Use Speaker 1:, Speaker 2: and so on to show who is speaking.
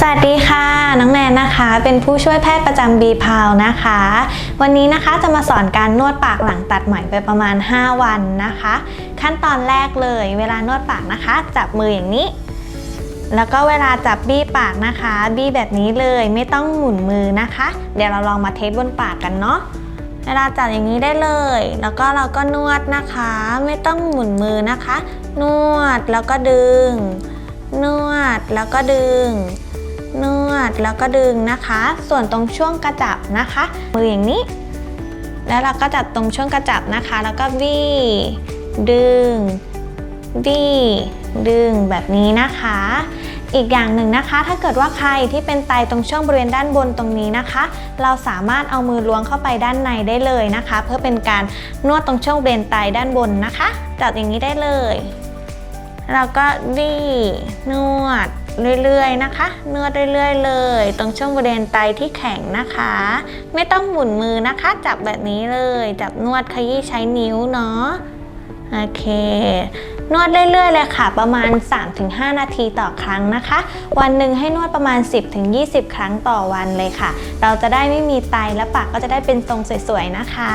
Speaker 1: สวัสดีค่ะ น้องแนนนะคะ เป็นผู้ช่วยแพทย์ประจำบีพาวนะคะ วันนี้นะคะจะมาสอนการนวดปากหลังตัดไหมไปประมาณ 5 วันนะคะ ขั้นตอนแรกเลย เวลานวดปากนะคะ จับมืออย่างนี้ แล้วก็เวลาจับบี้ปากนะคะ บี้แบบนี้เลยไม่ต้องหมุนมือนะคะ เดี๋ยวเราลองมาเทสบนปากกันเนาะเวลาจับอย่างนี้ได้เลย แล้วก็เราก็นวดนะคะ ไม่ต้องหมุนมือนะคะ นวดแล้วก็ดึง นวดแล้วก็ดึง นวดแล้วก็ดึงนะคะ ส่วนตรงช่วงกระจับนะคะ มืออย่างนี้ แล้วเราก็จับตรงช่วงกระจับนะคะ แล้วก็บี้ดึงบี้ดึงแบบนี้นะคะ อีกอย่างหนึ่งนะคะ ถ้าเกิดว่าใครที่เป็นไตตรงช่วงบริเวณด้านบนตรงนี้นะคะ เราสามารถเอามือล้วงเข้าไปด้านในได้เลยนะคะ เพื่อเป็นการนวดตรงช่วงบริเวณไตด้านบนนะคะ จับอย่างนี้ได้เลย เราก็ดีนวดเรื่อยๆนะคะ นวดเรื่อยๆเลย ตรงช่วงบริเวณไตที่แข็งนะคะ ไม่ต้องหมุนมือนะคะ จับแบบนี้เลย จับนวดขยี้ใช้นิ้วเนาะโอเคนวดเรื่อยๆเลยค่ะ ประมาณ 3-5 นาทีต่อครั้งนะคะ วันหนึ่งให้นวดประมาณ 10-20 ครั้งต่อวันเลยค่ะ เราจะได้ไม่มีไตและปากก็จะได้เป็นทรงสวยๆนะคะ